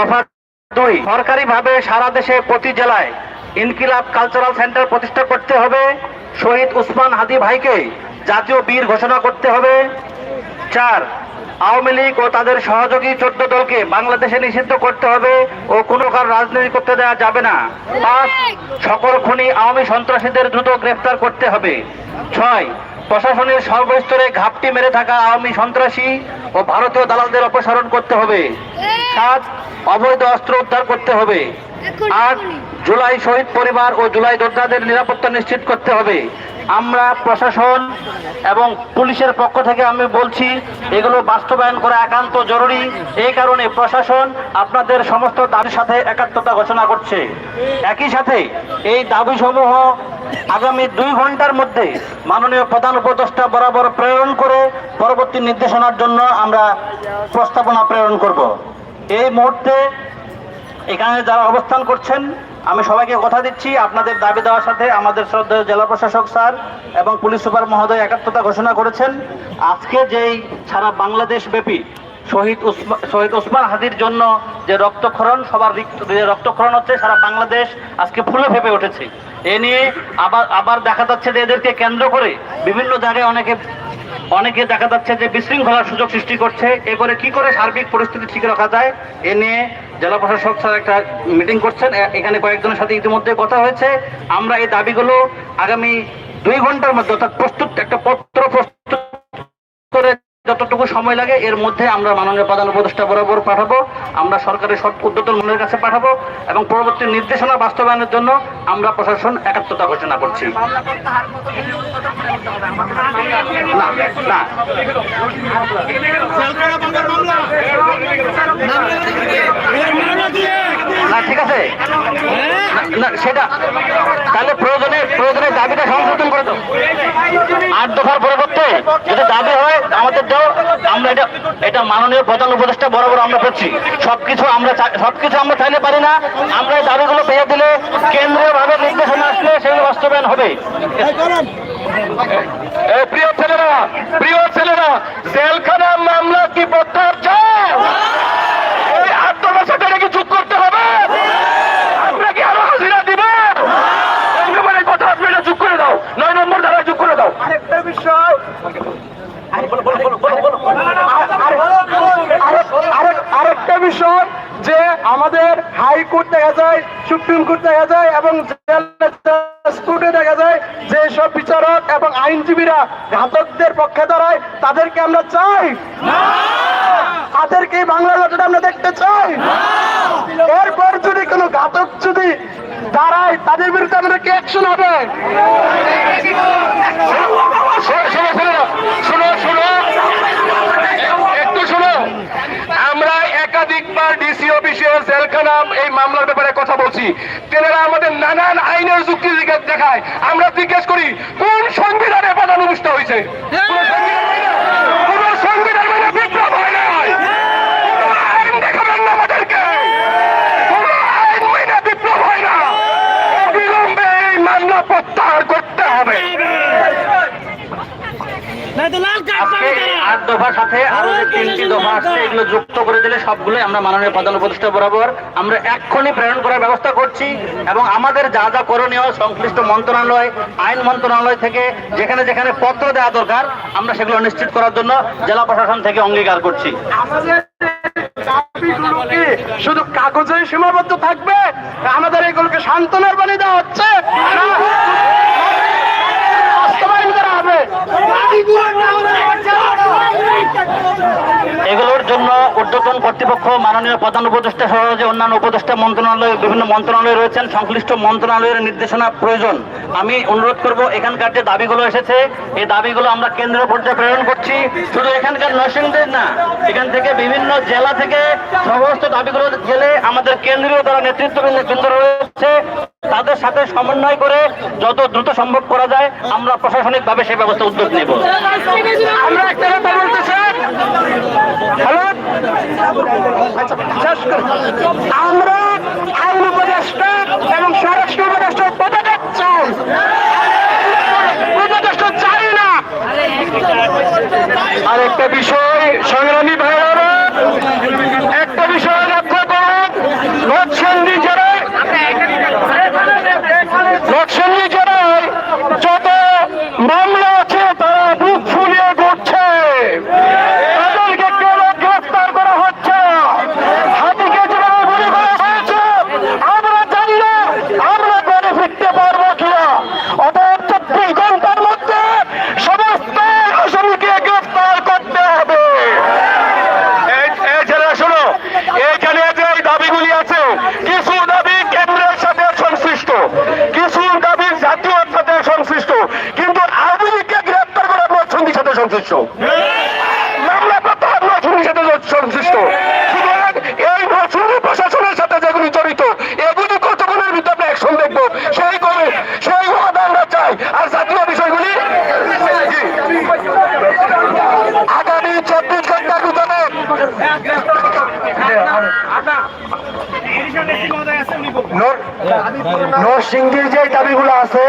দফা দুই সরকারিভাবে সারা দেশে প্রতি জেলায় ইনকিলাব কালচারাল সেন্টার প্রতিষ্ঠা করতে হবে। শহীদ উসমান হাদি ভাইকে জাতীয় বীর ঘোষণা করতে হবে। চার, আওয়ামী লীগ ও তাদের সহযোগী চোদ্দ দলকে বাংলাদেশে নিষিদ্ধ করতে হবে ও কোনো কার রাজনীতি করতে দেওয়া যাবে না। পাঁচ, সকল খুনি আওয়ামী সন্ত্রাসীদের দ্রুত গ্রেফতার করতে হবে। ছয় প্রশাসনের সর্বস্তরে ঘাপটি মেরে থাকা আওয়ামী সন্ত্রাসী ও ভারতীয় দালালদের অপসারণ করতে হবে। সাত অবৈধ অস্ত্র উদ্ধার করতে হবে। আট জুলাই শহীদ পরিবার ও জুলাই যোদ্ধাদের নিরাপত্তা নিশ্চিত করতে হবে। আমরা প্রশাসন এবং পুলিশের পক্ষ থেকে আমি বলছি এগুলো বাস্তবায়ন করা একান্ত জরুরি। এই কারণে প্রশাসন আপনাদের সমস্ত দাবির সাথে একাত্মতা ঘোষণা করছে। একই সাথে এই দাবিসমূহ আগামী দুই ঘণ্টার মধ্যে মাননীয় প্রধান উপদেষ্টা বরাবর প্রেরণ করে পরবর্তী নির্দেশনার জন্য আমরা প্রস্তাবনা প্রেরণ করব। এই মুহূর্তে এখানে যারা অবস্থান করছেন, আমি সবাইকে কথা দিচ্ছি। আপনাদের দাবি দেওয়ার সাথে আমাদের শ্রদ্ধেয় জেলা প্রশাসক স্যার এবং পুলিশ সুপার মহোদয় একাত্মতা ঘোষণা করেছেন। আজকে যেই সারা বাংলাদেশ ব্যাপী শহীদ উসমান শহীদ ওসমান হাদির জন্য যে রক্তক্ষরণ, সবার রক্তক্ষরণ হচ্ছে, সারা বাংলাদেশ আজকে ফুলে ফেপে উঠেছে। এ নিয়ে আবার আবার দেখা যাচ্ছে যে এদেরকে কেন্দ্র করে বিভিন্ন জায়গায় অনেকে অনেকে দেখা যাচ্ছে যে বিশৃঙ্খলার সুযোগ সৃষ্টি করছে। এ করে কি করে সার্বিক পরিস্থিতি ঠিক রাখা যায়, এ নিয়ে জেলা প্রশাসক স্যার একটা মিটিং করছেন। এখানে কয়েকজনের সাথে ইতিমধ্যে কথা হয়েছে। আমরা এই দাবিগুলো আগামী দুই ঘণ্টার মধ্যে অর্থাৎ প্রস্তুত, একটা পত্র প্রস্তুত করে যতটুকু সময় লাগে, এর মধ্যে আমরা মাননীয় প্রধান উপদেষ্টা বরাবর পাঠাবো। আমরা সরকারের সব উদ্যোতন মনের কাছে পাঠাবো এবং পরবর্তী নির্দেশনা বাস্তবায়নের জন্য আমরা প্রশাসন একাত্মতা ঘোষণা করছি। না ঠিক আছে। না, সেটা। তাহলে প্রয়োজনে প্রয়োজনে দাবিটা সংশোধন করে দাও। আট দফার পরিবর্তে যদি দাবি হয় আমাদের দাও আমরা এটা এটা মাননীয় প্রধান উপদেষ্টা বরাবর আমরা করছি। সবকিছু আমরা সবকিছু আমরা চাইলে পারি না। আমরা এই দাবিগুলো পেয়ে দিলে কেন্দ্রীয় ভাবে নির্দেশনা আসলে সেগুলো বাস্তবায়ন হবে। প্রিয় ছেলেরা প্রিয় ছেলেরা জেলখানার মামলা কি প্রত্যাহার চাও এই আত্মনার কি যোগ করতে হবে? আমরা কি আরও হাজিরা দিব? একেবারে কথা আপনি এটা যোগ করে দাও। নয় নম্বর দ্বারা যোগ করে দাও। আরেকটা বিষয়। বলো, বলো, বলো, বলো, বলো। আরেক- আরেক- আরেকটা বিষয় যে আমাদের হাইকোর্ট দেখা যায় সুপ্রিম কোর্ট দেখা যায় এবং দেখা যায় যে সব বিচারক এবং আইনজীবীরা ঘাতকদের পক্ষে দাঁড়ায় তাদেরকে আমরা চাই। তাদেরকে বাংলা আমরা দেখতে চাই। এরপর যদি কোনো ঘাতক যদি দাঁড়ায় তাদের বিরুদ্ধে আমাদের কি অ্যাকশন হবে? শোনো, শোনো, শোনো, শোনো, শোনো। একটু শোনো আমরা একাধিকবার ডিসি অফিসের জেলখানা এই মামলার ব্যাপারে কথা বলছি। তেনারা আমাদের নানান আইনের যুক্তি দেখায়। আমরা জিজ্ঞেস করি, কোন সংবিধানে প্রধান অনুষ্ঠান হয়েছে? কোন সংবিধান হয় না? কোন সংবিধান মানে বিপ্লব হয় নাই কোন আইন দেখাবেন না আমাদেরকে কোন আইন মেনে বিপ্লব হয় না অবিলম্বে এই মামলা প্রত্যাহার করতে হবে যুক্ত করে দিলে আমরা মাননীয় বরাবর আমরা এক্ষুনি প্রেরণ করার ব্যবস্থা করছি এবং আমাদের যা যা করণীয় সংশ্লিষ্ট মন্ত্রণালয়, আইন মন্ত্রণালয় থেকে যেখানে যেখানে পত্র দেওয়া দরকার, আমরা সেগুলো নিশ্চিত করার জন্য জেলা প্রশাসন থেকে অঙ্গীকার করছি। শুধু কাগজে সীমাবদ্ধ থাকবে, আমাদের এগুলোকে সান্ত্বনার বাণী দেওয়া হচ্ছে। Happy Birthday! এগুলোর জন্য ঊর্ধ্বতন কর্তৃপক্ষ, মাননীয় প্রধান উপদেষ্টা সহ যে অন্যান্য উপদেষ্টা মন্ত্রণালয়, বিভিন্ন মন্ত্রণালয় রয়েছেন, সংশ্লিষ্ট মন্ত্রণালয়ের নির্দেশনা প্রয়োজন। আমি অনুরোধ করব, এখানকার যে দাবিগুলো এসেছে, এই দাবিগুলো আমরা কেন্দ্রীয় পর্যায়ে প্রেরণ করছি। শুধু এখানকার নরসিংদের না, এখান থেকে বিভিন্ন জেলা থেকে সমস্ত দাবিগুলো গেলে আমাদের কেন্দ্রীয় যারা নেতৃত্ববৃন্দ বৃন্দ রয়েছে, তাদের সাথে সমন্বয় করে যত দ্রুত সম্ভব করা যায়, আমরা প্রশাসনিকভাবে সেই ব্যবস্থা উদ্যোগ নেব। আমরা একটা কথা বলতে চাই। আমরা আইন উপদেষ্টা এবং স্বরাষ্ট্র উপদেষ্টা পদত্যাগ চাই। উপদেষ্টা চাই না। আরেকটা বিষয় নরসিংদীর যে দাবিগুলো আছে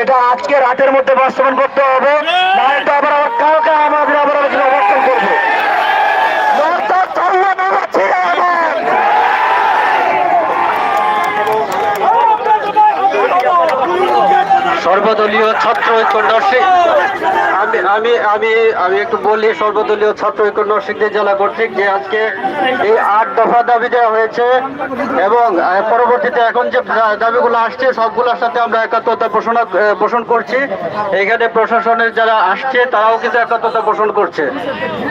এটা আজকে রাতের মধ্যে বাস্তবায়ন করতে হবে। নাহলে তো আবার আবার কালকে আমাদের আবার আলোচনা অবস্থান করব। সর্বদলীয় ছাত্র ঐক্য নরসিং আমি আমি আমি আমি একটু বলি, সর্বদলীয় ছাত্র ঐক্য নরসিংদী জেলা কর্তৃক যে আজকে এই আট দফা দাবি দেওয়া হয়েছে এবং পরবর্তীতে এখন যে দাবিগুলো আসছে, সবগুলোর সাথে আমরা একাত্মতা পোষণ পোষণ করছি। এখানে প্রশাসনের যারা আসছে, তারাও কিন্তু একাত্মতা পোষণ করছে।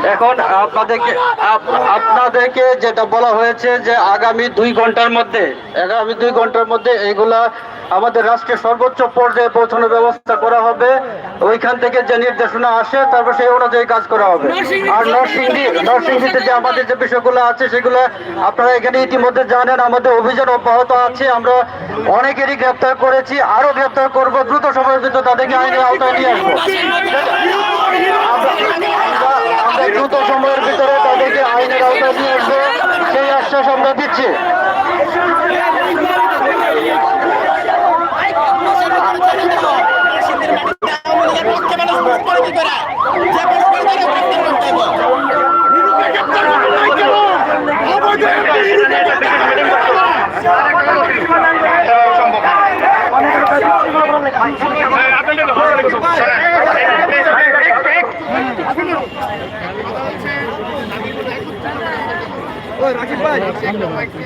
এখন আপনাদেরকে, আপ- আপনাদেরকে যেটা বলা হয়েছে যে আগামী দুই ঘণ্টার মধ্যে, আগামী দুই ঘণ্টার মধ্যে এইগুলা আমাদের রাষ্ট্রের সর্বোচ্চ পর্যায়ে পৌঁছানোর ব্যবস্থা করা হবে। ওইখান থেকে যে নির্দেশনা আসে তারপর সেই অনুযায়ী কাজ করা হবে। আর নরসিংদী নরসিংদীতে যে আমাদের যে বিষয়গুলো আছে সেগুলো আপনারা এখানে ইতিমধ্যে জানেন আমাদের অভিযান অব্যাহত আছে আমরা অনেকেরই গ্রেপ্তার করেছি আরও গ্রেপ্তার করব দ্রুত সময়ের ভিতরে তাদেরকে আইনের আওতায় নিয়ে আসব। আমরা- দ্রুত সময়ের ভিতরে তাদেরকে আইনের আওতায় নিয়ে আসব সেই আশ্বাস আমরা দিচ্ছি। জি প্লিজ আমরা প্লিজ প্লিজ সবাইকে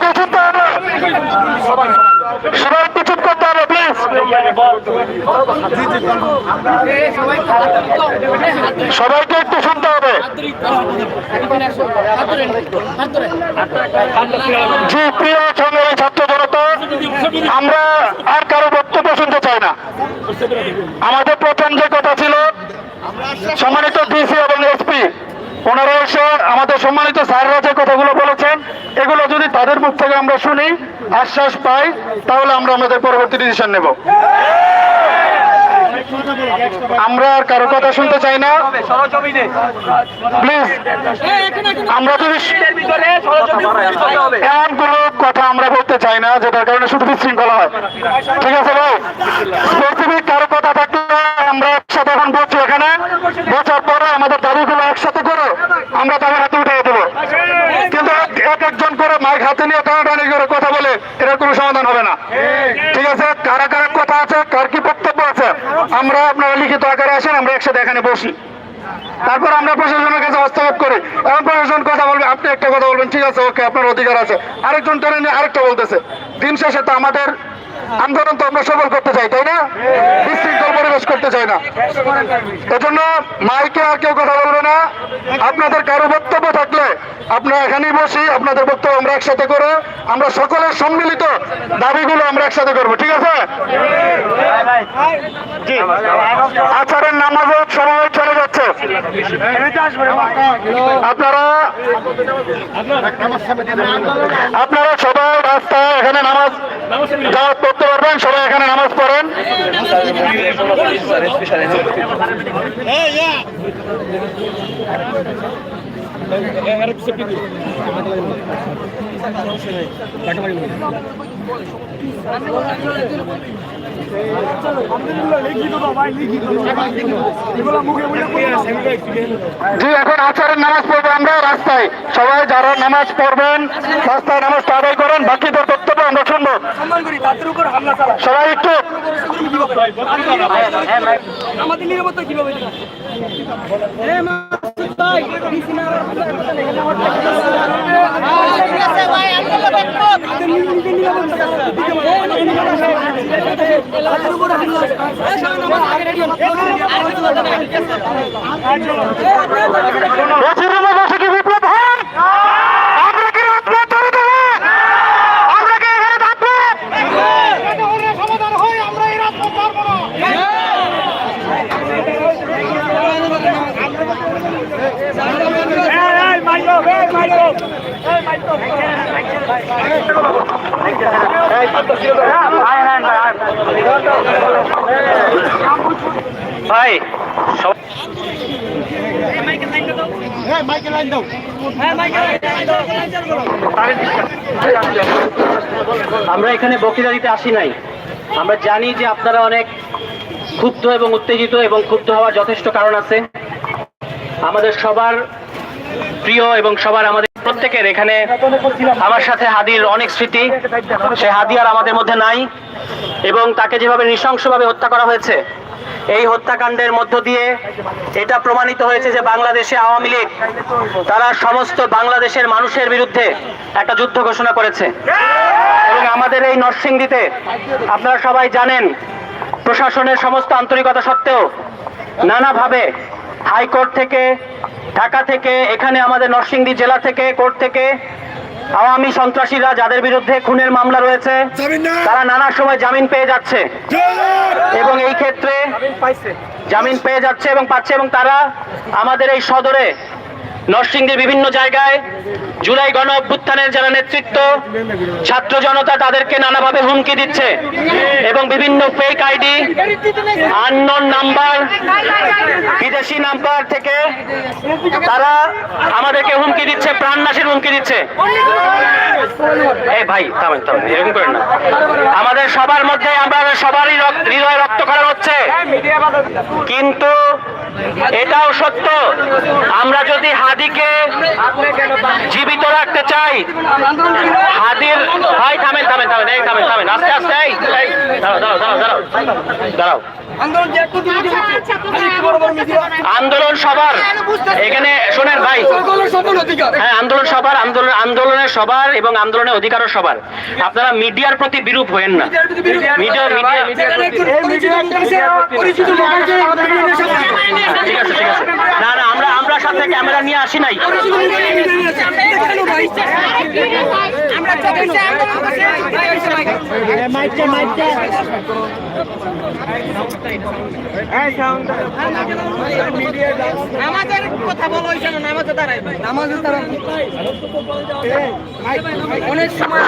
চুপ হবে সবাইকে চুপ করতে হবে প্লিজ সবাইকে একটু শুনতে হবে। জি প্রিয় সংগ্রামী ছাত্র জনতা, আমরা আর কারও বক্তব্য শুনতে চাই না। আমাদের প্রথম যে কথা ছিল, সম্মানিত ডিসি এবং এসপি ওনারা আমাদের সম্মানিত স্যাররা যে কথাগুলো বলেছেন, এগুলো যদি তাদের মুখ থেকে আমরা শুনি, আশ্বাস পাই, তাহলে আমরা আমাদের পরবর্তী ডিসিশন নেব। আমরা আর কারও কথা শুনতে চাই না। প্লিজ আমরা যদি এমন কোনো কথা আমরা বলতে চাই না, যেটার কারণে শুধু বিশৃঙ্খলা হয়। ঠিক আছে ভাই? স্পেসিফিক কারও কথা থাকলে আমরা একসাথে এখন বলছি এখানে। বছর পরে আমাদের দাবিগুলো একসাথে করে আমরা তাদের হাতে উঠিয়ে দেবো। কিন্তু এক- এক একজন করে মাইক হাতে নিয়ে টানাটানি করে কথা বলে এটার কোনো সমাধান হবে না। ঠিক আছে? কারা কারা কথা আছে? কার কি বক্তব্য আছে? আমরা আপনারা লিখিত আকারে আসেন, আমরা একসাথে এখানে বসি। তারপর আমরা প্রশাসনের কাছে হস্তক্ষেপ করি। এবং প্রশাসন কথা বলবে, আপনি একটা কথা বলবেন, ঠিক আছে, ওকে, আপনার অধিকার আছে। আরেকজন টেনে নিয়ে আরেকটা বলতেছে। দিন শেষে তো আমাদের আন্দোলন তো আমরা সফল করতে চাই, তাই না? বিশৃঙ্খল পরিবেশ করতে চাই না। এজন্য মাইকে আর কেউ কথা বলবে না। আপনাদের কারও বক্তব্য থাকলে আপনারা এখানেই বসি, আপনাদের বক্তব্য আমরা একসাথে করে, আমরা সকলের সম্মিলিত দাবিগুলো আমরা একসাথে করব, ঠিক আছে? আচারের নামাজও সময় চলে যাচ্ছে। আপনারা আপনারা সবাই রাস্তায় এখানে নামাজ যাওয়াত করতে পারবেন? সবাই এখানে নামাজ পড়েন। জি, এখন আচারের নামাজ পড়ব আমরা রাস্তায় সবাই যারা নামাজ পড়বেন, রাস্তায় নামাজটা আদায় করেন বাকি বাকিদের বক্তব্য আমরা শুনব সবাই একটু আমাদের নিরাপত্তা কীভাবে দিবে? বসির রুমে বসে কি বিপ্লব হয় আমরা কি রাজপথ ধরে দেবো আমরা কি এখানে ধাক্কা ভাই আমরা এখানে বক্তৃতা দিতে আসি নাই। আমরা জানি যে আপনারা অনেক ক্ষুব্ধ এবং উত্তেজিত এবং ক্ষুব্ধ হওয়ার যথেষ্ট কারণ আছে। আমাদের সবার প্রিয় এবং সবার আমাদের প্রত্যেকের এখানে আমার সাথে হাদির অনেক স্মৃতি। সে হাদি আর আমাদের মধ্যে নাই এবং তাকে যেভাবে নৃশংসভাবে হত্যা করা হয়েছে, এই হত্যাকাণ্ডের মধ্য দিয়ে এটা প্রমাণিত হয়েছে যে বাংলাদেশে আওয়ামী লীগ, তারা সমস্ত বাংলাদেশের মানুষের বিরুদ্ধে একটা যুদ্ধ ঘোষণা করেছে। এবং আমাদের এই নরসিংদীতে আপনারা সবাই জানেন, প্রশাসনের সমস্ত আন্তরিকতা সত্ত্বেও নানাভাবে হাইকোর্ট থেকে ঢাকা থেকে এখানে আমাদের নরসিংদী জেলা থেকে কোর্ট থেকে আওয়ামী সন্ত্রাসীরা যাদের বিরুদ্ধে খুনের মামলা রয়েছে তারা নানা সময় জামিন পেয়ে যাচ্ছে। এবং এই ক্ষেত্রে জামিন পেয়ে যাচ্ছে এবং পাচ্ছে এবং তারা আমাদের এই সদরে নরসিংদীর বিভিন্ন জায়গায় জুলাই গণ অভ্যুত্থানের যারা নেতৃত্ব, ছাত্র জনতা তাদেরকে নানাভাবে হুমকি দিচ্ছে এবং বিভিন্ন ফেক আইডি আননোন নাম্বার বিদেশি নাম্বার থেকে তারা আমাদেরকে হুমকি দিচ্ছে, প্রাণনাশের হুমকি দিচ্ছে। ভাই এরকম করেন না। আমাদের সবার মধ্যে আমরা সবারই হৃদয় রক্তক্ষরণ হচ্ছে। কিন্তু এটাও সত্য আমরা যদি হাদিকে জীবিত রাখতে চাই হাদির ভাই থামেন থামেন থামেন এই থামেন থামেন আস্তে আস্তে এই দাঁড়াও দাঁড়াও দাঁড়াও আন্দোলন সবার এখানে শোনেন ভাই হ্যাঁ আন্দোলন সবার আন্দোলন আন্দোলনের সবার এবং আন্দোলনের অধিকারও সবার আপনারা মিডিয়ার প্রতি বিরূপ হয়েন না মিডিয়া মিডিয়া ঠিক আছে ঠিক আছে। না না আমরা আমরা সাথে ক্যামেরা নিয়ে আসি নাই। আমাদের কথা বলা না দাঁড়াই অনেক সময়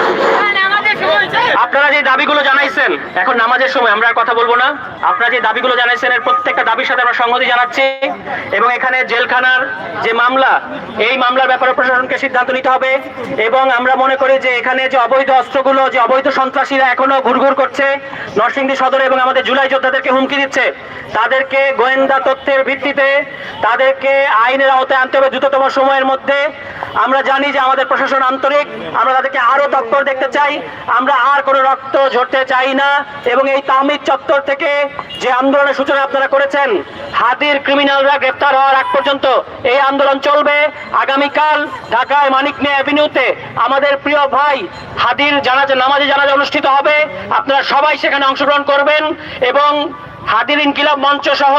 আপনারা যে দাবিগুলো জানাইছেন, এখন নামাজের সময় আমরা আর কথা বলব না। আপনারা যে দাবিগুলো জানাইছেন, এর প্রত্যেকটা দাবির সাথে আমরা সংহতি জানাচ্ছি এবং এখানে জেলখানার যে মামলা, এই মামলার ব্যাপারে প্রশাসনকে সিদ্ধান্ত নিতে হবে এবং আমরা মনে করি যে এখানে যে অবৈধ অস্ত্রগুলো, যে অবৈধ সন্ত্রাসীরা এখনও ঘুরঘুর করছে নরসিংদী সদর এবং আমাদের জুলাই যোদ্ধাদেরকে হুমকি দিচ্ছে, তাদেরকে গোয়েন্দা তথ্যের ভিত্তিতে তাদেরকে আইনের আওতায় আনতে হবে দ্রুততম সময়ের মধ্যে। আমরা জানি যে আমাদের প্রশাসন আন্তরিক, আমরা তাদেরকে আরও তৎপর দেখতে চাই, আমরা আর কোনো রক্ত ঝরতে চাই না। এবং এই তাহমিদ চত্বর থেকে যে আন্দোলনের সূচনা আপনারা করেছেন হাতির ক্রিমিনালরা গ্রেপ্তার হওয়ার আগ পর্যন্ত এই আন্দোলন চলবে। আগামীকাল ঢাকায় মানিক মিয়া অ্যাভিনিউতে আমাদের প্রিয় ভাই হাদির জানাজা নামাজে জানাজা অনুষ্ঠিত হবে। আপনারা সবাই সেখানে অংশগ্রহণ করবেন এবং হাদির ইনকিলাব মঞ্চ সহ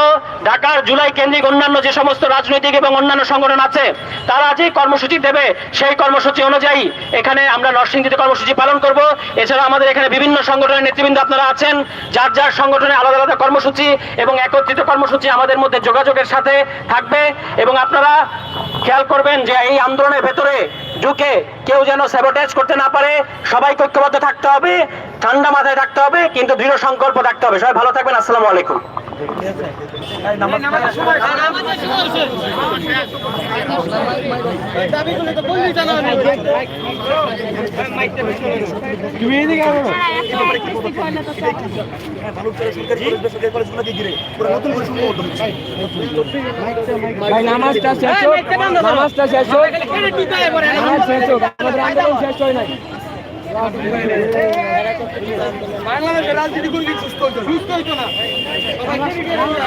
ঢাকার জুলাই কেন্দ্রিক অন্যান্য যে সমস্ত রাজনৈতিক এবং অন্যান্য সংগঠন আছে, তারা যে কর্মসূচি দেবে, সেই কর্মসূচি অনুযায়ী এখানে আমরা নরসিংদীতে কর্মসূচি পালন করব। এছাড়া আমাদের এখানে বিভিন্ন সংগঠনের নেতৃবৃন্দ আপনারা আছেন, যার যার সংগঠনে আলাদা আলাদা কর্মসূচি এবং একত্রিত কর্মসূচি আমাদের মধ্যে যোগাযোগের সাথে থাকবে। এবং আপনারা খেয়াল করবেন যে এই আন্দোলনের ভেতরে ঢুকে কেউ যেন স্যাবোটেজ করতে না পারে সবাই ঐক্যবদ্ধ থাকতে হবে। ঠান্ডা মাথায় থাকতে হবে, কিন্তু দৃঢ় সংকল্প থাকতে হবে। সবাই ভালো থাকবেন, আসসালামু আলাইকুম। নামাজটা শেষ হোক, নামাজটা শেষ হোক। শেষ শেষ হয় নাই। বাংলাদেশের রাজনীতি কোনো সুস্থ হইতো? সুস্থ হইতো না।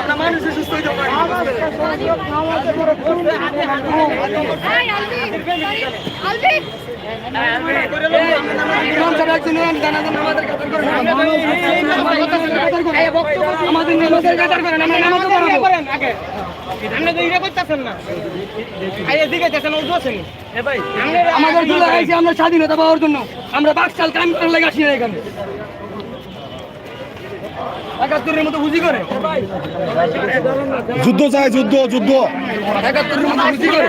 আমরা মানুষের সুস্থ হইতে পারি ইমাম সাহেব একজন তো নামাজের না। আমাদের আমরা স্বাধীনতা পাওয়ার জন্য আমরা বাকশাল কাম করার লাগে আসি না এখানে একাত্তরের মতো বুঝি করে। যুদ্ধ চাই যুদ্ধ যুদ্ধ। একাত্তরের মতো বুঝি করে।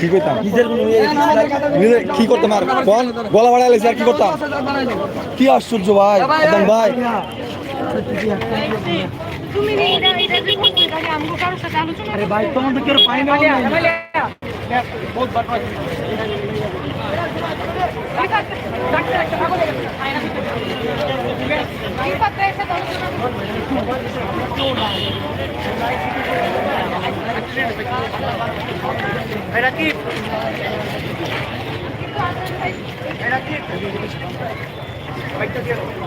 কি করতাম? কি আর? বল গলা বাড়াইলে আর কি করতাম? কি আশ্চর্য ভাই ভাই। তুমি এটা এটা কি করতে থাকে আমগো কারোর সাথে আলোচনা আরে ভাই তোমার তো কেউ পাই না কি করতে এসে আলোচনা